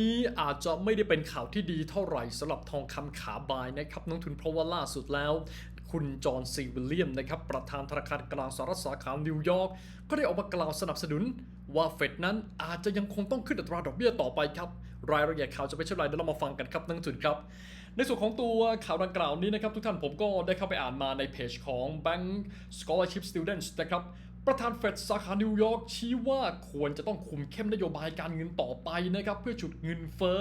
นี้อาจจะไม่ได้เป็นข่าวที่ดีเท่าไหร่สำหรับทองคำขาบายนะครับนักทุนเพราะว่าล่าสุดแล้ว คุณจอห์นซีวิลเลียมนะครับประธานธนาคารกลางสหรัฐสาขานิวยอร์กก็ได้ออกมากล่าวสนับสนุน ว่าเฟดนั้นอาจจะยังคงต้องขึ้นอัตราดอกเบี้ยต่อไปครับ รายละเอียดข่าวจะเป็นเช่นไรเดี๋ยวเรามาฟังกันครับนักทุนครับ ในส่วนของตัวข่าวดังกล่าวนี้นะครับทุกท่านผมก็ได้เข้าไปอ่านมาในเพจของ Bank Scholarship Students นะครับ ประธานเฟดสาขานิวยอร์กชี้ว่าควรจะต้องคุมเข้มนโยบายการเงินต่อไปนะครับเพื่อฉุดเงินเฟ้อ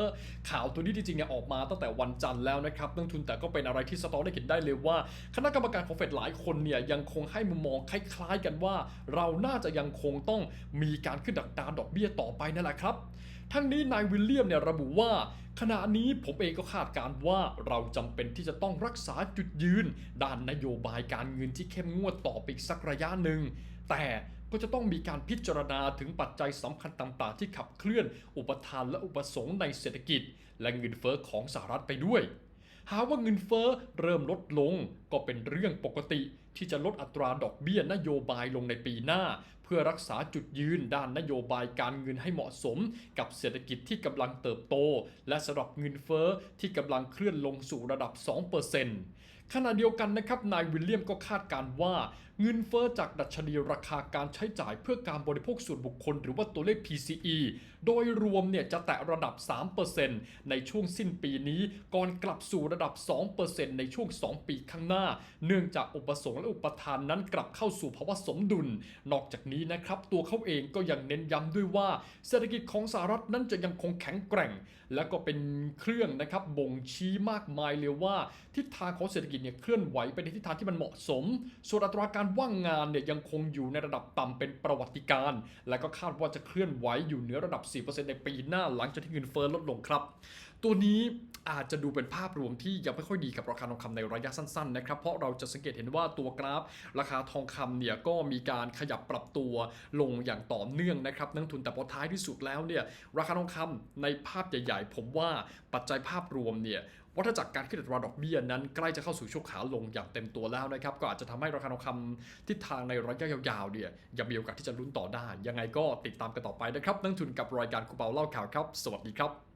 ข่าวตัวนี้จริงๆเนี่ยออกมาตั้งแต่วันจันทร์แล้วนะครับนักทุนแต่ก็เป็นอะไรที่สะท้อได้เห็นได้เลยว่า คณะกรรมการของเฟดหลายคนเนี่ยยังคงให้มุมมองคล้ายๆกันว่า เราน่าจะยังคงต้องมีการขึ้นดักดานดอกเบี้ยต่อไปนั่นแหละครับ ทั้งนี้นายวิลเลียมเนี่ยระบุว่าขณะนี้ผมเองก็คาดการณ์ว่าเราจำเป็นที่จะต้องรักษาจุดยืน ด้านนโยบายการเงินที่เข้มงวดต่อไปอีกสักระยะหนึ่ง แต่ก็จะต้องมีการพิจารณาถึงปัจจัยสำคัญต่างๆ ที่ขับเคลื่อนอุปทานและอุปสงค์ในเศรษฐกิจ และเงินเฟ้อของสหรัฐไปด้วย หาว่าเงินเฟ้อเริ่มลดลงก็เป็นเรื่องปกติ ที่จะลดอัตราดอกเบี้ยนโยบายลงในปีหน้า เพื่อรักษาจุดยืนด้านนโยบายการเงินให้เหมาะสม กับเศรษฐกิจที่กำลังเติบโต และสำหรับเงินเฟ้อที่กำลังเคลื่อนลงสู่ระดับ 2% ขณะเดียวกันนะครับนายวิลเลียมก็คาดการว่า เงินเฟ้อจากดัชนีราคาการใช้จ่ายเพื่อการบริโภคส่วนบุคคล หรือว่าตัวเลข PCE โดยรวมเนี่ยจะแตะระดับ 3%ในช่วงสิ้นปีนี้ก่อนกลับสู่ระดับ 2%ในช่วง 2 ปีข้างหน้า เนื่องจากอุปสงค์และอุปทานนั้นกลับเข้าสู่ภาวะสมดุล นอกจากนี้นะครับตัวเขาเองก็ยังเน้นย้ำด้วยว่า เศรษฐกิจของสหรัฐนั้นจะยังคงแข็งแกร่ง และก็เป็นเครื่องนะครับบ่งชี้มากมายเลยว่าทิศทางของเศรษฐกิจเนี่ยเคลื่อนไหวไปในทิศทางที่มันเหมาะสม ส่วนอัตราการว่างงานเนี่ยยังคงอยู่ในระดับต่ำเป็นประวัติการณ์และก็คาดว่าจะเคลื่อนไหวอยู่เหนือระดับ 4%ในปีหน้าหลังจากที่เงินเฟ้อลดลงครับ ตัวนี้อาจจะดูเป็นภาพรวมที่ยังไม่ค่อยดีกับราคาทองคำในระยะสั้นๆนะครับเพราะเราจะสังเกตเห็นว่าตัวกราฟ ราคาทองคำเนี่ยก็มีการขยับปรับตัวลงอย่างต่อเนื่องนะครับนักทุนแต่พอท้ายที่สุดแล้วเนี่ยราคาทองคำในภาพใหญ่ๆ ผมว่าปัจจัยภาพรวมเนี่ยวัฏจักรการขึ้นอัตราดอกเบี้ยนั้นใกล้จะเข้าสู่ช่วงขาลงอย่างเต็มตัวแล้วนะครับก็อาจจะทำให้ราคาทองคำทิศทางในระยะยาวๆเนี่ยยังมีโอกาสที่จะลุ้นต่อได้ยังไงก็ติดตามกันต่อไปนะครับนักทุนกับรายการคูเปาเล่าข่าวครับ สวัสดีครับ